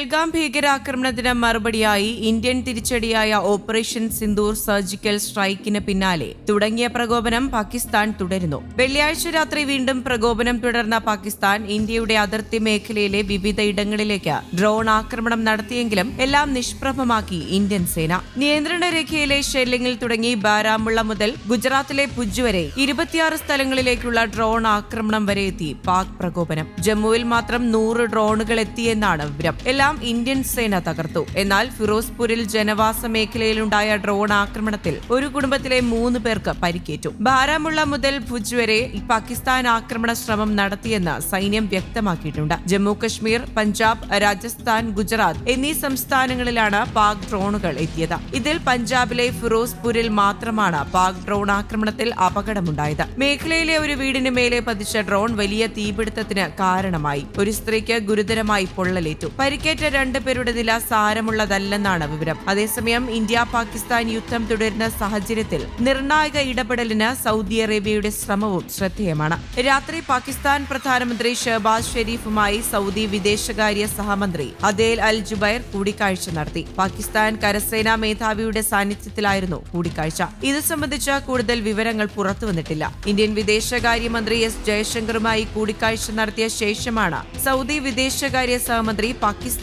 പെഹൽഗാം ഭീകരാക്രമണത്തിന് മറുപടിയായി ഇന്ത്യൻ തിരിച്ചടിയായ ഓപ്പറേഷൻ സിന്ദൂർ സർജിക്കൽ സ്ട്രൈക്കിന് പിന്നാലെ തുടങ്ങിയ പ്രകോപനം പാകിസ്ഥാൻ തുടരുന്നു. വെള്ളിയാഴ്ച രാത്രി വീണ്ടും പ്രകോപനം തുടർന്ന പാകിസ്ഥാൻ ഇന്ത്യയുടെ അതിർത്തി മേഖലയിലെ വിവിധ ഇടങ്ങളിലേക്ക് ഡ്രോൺ ആക്രമണം നടത്തിയെങ്കിലും എല്ലാം നിഷ്പ്രഭമാക്കി ഇന്ത്യൻ സേന. നിയന്ത്രണ രേഖയിലെ ഷെല്ലിംഗിൽ തുടങ്ങി ബാരാമുള്ള മുതൽ ഗുജറാത്തിലെ ഭുജ് വരെ ഇരുപത്തിയാറ് സ്ഥലങ്ങളിലേക്കുള്ള ഡ്രോൺ ആക്രമണം വരെ എത്തി പാക് പ്രകോപനം. ജമ്മുവിൽ മാത്രം നൂറ് ഡ്രോണുകൾ എത്തിയെന്നാണ് വിവരം. എല്ലാം ഇന്ത്യൻ സേന തകർത്തു. എന്നാൽ ഫിറോസ്പൂരിൽ ജനവാസ മേഖലയിലുണ്ടായ ഡ്രോൺ ആക്രമണത്തിൽ ഒരു കുടുംബത്തിലെ മൂന്ന് പേർക്ക് പരിക്കേറ്റു. ബാരാമുള്ള മുതൽ ഭുജ് വരെ പാകിസ്ഥാൻ ആക്രമണ ശ്രമം നടത്തിയെന്ന് സൈന്യം വ്യക്തമാക്കിയിട്ടുണ്ട്. ജമ്മു കശ്മീർ പഞ്ചാബ് രാജസ്ഥാൻ ഗുജറാത്ത് എന്നീ സംസ്ഥാനങ്ങളിലാണ് പാക് ഡ്രോണുകൾ എത്തിയത്. ഇതിൽ പഞ്ചാബിലെ ഫിറോസ്പൂരിൽ മാത്രമാണ് പാക് ഡ്രോൺ ആക്രമണത്തിൽ അപകടമുണ്ടായത്. മേഖലയിലെ ഒരു വീടിന് മേലെ പതിച്ച ഡ്രോൺ വലിയ തീപിടുത്തത്തിന് കാരണമായി. ഒരു സ്ത്രീക്ക് ഗുരുതരമായി പൊള്ളലേറ്റു. പരിക്കേറ്റ രണ്ടുപേരുടെ നില സാരമുള്ളതല്ലെന്നാണ് വിവരം. അതേസമയം ഇന്ത്യ പാകിസ്ഥാൻ യുദ്ധം തുടരുന്ന സാഹചര്യത്തിൽ നിർണായക ഇടപെടലിന് സൗദി അറേബ്യയുടെ ശ്രമവും ശ്രദ്ധേയമാണ്. രാത്രി പാകിസ്ഥാൻ പ്രധാനമന്ത്രി ഷഹബാസ് ഷെരീഫുമായി സൗദി വിദേശകാര്യ സഹമന്ത്രി അദേൽ അൽ ജുബൈർ കൂടിക്കാഴ്ച നടത്തി. പാകിസ്ഥാൻ കരസേനാ മേധാവിയുടെ സാന്നിധ്യത്തിലായിരുന്നു കൂടിക്കാഴ്ച. ഇത് സംബന്ധിച്ച കൂടുതൽ വിവരങ്ങൾ പുറത്തുവന്നിട്ടില്ല ഇന്ത്യൻ വിദേശകാര്യമന്ത്രി എസ് ജയശങ്കറുമായി കൂടിക്കാഴ്ച നടത്തിയ ശേഷമാണ് സൗദി വിദേശകാര്യ സഹമന്ത്രി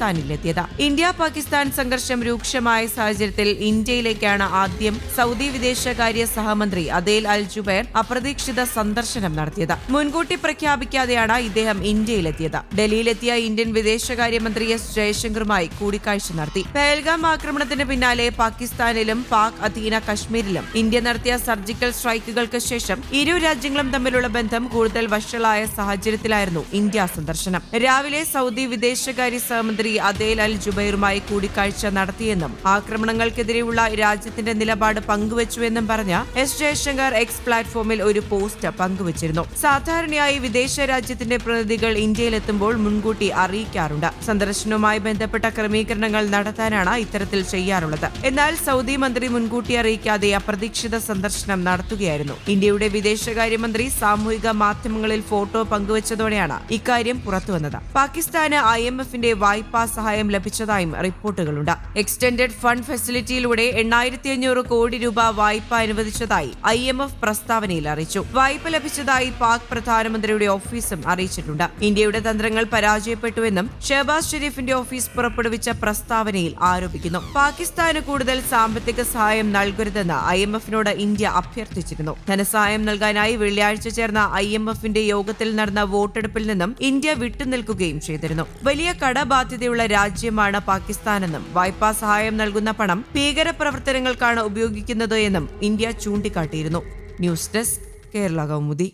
പാകിസ്ഥാനിലെത്തിയത്. ഇന്ത്യ പാകിസ്ഥാൻ സംഘർഷം രൂക്ഷമായ സാഹചര്യത്തിൽ ഇന്ത്യയിലേക്കാണ് ആദ്യം സൗദി വിദേശകാര്യ സഹമന്ത്രി അദേൽ അൽ ജുബൈർ അപ്രതീക്ഷിത സന്ദർശനം നടത്തിയത്. മുൻകൂട്ടി പ്രഖ്യാപിക്കാതെയാണ് ഇദ്ദേഹം ഇന്ത്യയിലെത്തിയത്. ഡൽഹിയിലെത്തിയ ഇന്ത്യൻ വിദേശകാര്യമന്ത്രി എസ് ജയശങ്കറുമായി കൂടിക്കാഴ്ച നടത്തി. പേൽഗാം ആക്രമണത്തിന് പിന്നാലെ പാകിസ്ഥാനിലും പാക് അധീന കശ്മീരിലും ഇന്ത്യ നടത്തിയ സർജിക്കൽ സ്ട്രൈക്കുകൾക്ക് ശേഷം ഇരു രാജ്യങ്ങളും തമ്മിലുള്ള ബന്ധം കൂടുതൽ വഷളായ സാഹചര്യത്തിലായിരുന്നു ഇന്ത്യ സന്ദർശനം. രാവിലെ സൗദി വിദേശകാര്യ സഹമന്ത്രി അദേൽ അൽ ജുബൈറുമായി കൂടിക്കാഴ്ച നടത്തിയെന്നും ആക്രമണങ്ങൾക്കെതിരെയുള്ള രാജ്യത്തിന്റെ നിലപാട് പങ്കുവച്ചുവെന്നും പറഞ്ഞ എസ് ജയശങ്കർ എക്സ് പ്ലാറ്റ്ഫോമിൽ ഒരു പോസ്റ്റ് പങ്കുവച്ചിരുന്നു. സാധാരണയായി വിദേശ രാജ്യത്തിന്റെ പ്രതിനിധികൾ ഇന്ത്യയിലെത്തുമ്പോൾ മുൻകൂട്ടി അറിയിക്കാറുണ്ട്. സന്ദർശനവുമായി ബന്ധപ്പെട്ട ക്രമീകരണങ്ങൾ നടത്താനാണ് ഇത്തരത്തിൽ ചെയ്യാറുള്ളത്. എന്നാൽ സൗദി മന്ത്രി മുൻകൂട്ടി അറിയിക്കാതെ അപ്രതീക്ഷിത സന്ദർശനം നടത്തുകയായിരുന്നു. ഇന്ത്യയുടെ വിദേശകാര്യമന്ത്രി സാമൂഹിക മാധ്യമങ്ങളിൽ ഫോട്ടോ പങ്കുവച്ചതോടെയാണ് ഇക്കാര്യം പുറത്തുവന്നത്. പാകിസ്ഥാന് ഐ എം എഫിന്റെ വായ്പാ സഹായം ലഭിച്ചതായും റിപ്പോർട്ടുകളുണ്ട്. എക്സ്റ്റൻഡഡ് ഫണ്ട് ഫെസിലിറ്റിയിലൂടെ എണ്ണായിരത്തി അഞ്ഞൂറ് കോടി രൂപ വായ്പ അനുവദിച്ചതായി ഐ എം എഫ് പ്രസ്താവനയിൽ അറിയിച്ചു. വായ്പ ലഭിച്ചതായി പാക് പ്രധാനമന്ത്രിയുടെ ഓഫീസും അറിയിച്ചിട്ടുണ്ട്. ഇന്ത്യയുടെ തന്ത്രങ്ങൾ പരാജയപ്പെട്ടുവെന്നും ഷഹബാസ് ഷെരീഫിന്റെ ഓഫീസ് പുറപ്പെടുവിച്ച പ്രസ്താവനയിൽ ആരോപിക്കുന്നു. പാകിസ്ഥാന് കൂടുതൽ സാമ്പത്തിക സഹായം നൽകരുതെന്ന് ഐ എം എഫിനോട് ഇന്ത്യ അഭ്യർത്ഥിച്ചിരുന്നു. ധനസഹായം നൽകാനായി വെള്ളിയാഴ്ച ചേർന്ന ഐ എം എഫിന്റെ യോഗത്തിൽ നടന്ന വോട്ടെടുപ്പിൽ നിന്നും ഇന്ത്യ വിട്ടുനിൽക്കുകയും ചെയ്തിരുന്നു. വലിയ കടബാധ്യതയുള്ള രാജ്യമാണ് പാകിസ്ഥാനെന്നും വായ്പാ സഹായം നൽകുന്ന പണം ഭീകര പ്രവർത്തനങ്ങൾക്കാണ് ഉപയോഗിക്കുന്നത് എന്നും India ചൂണ്ടിക്കാട്ടിയിരുന്നു. News desk Kerala Kaumudi.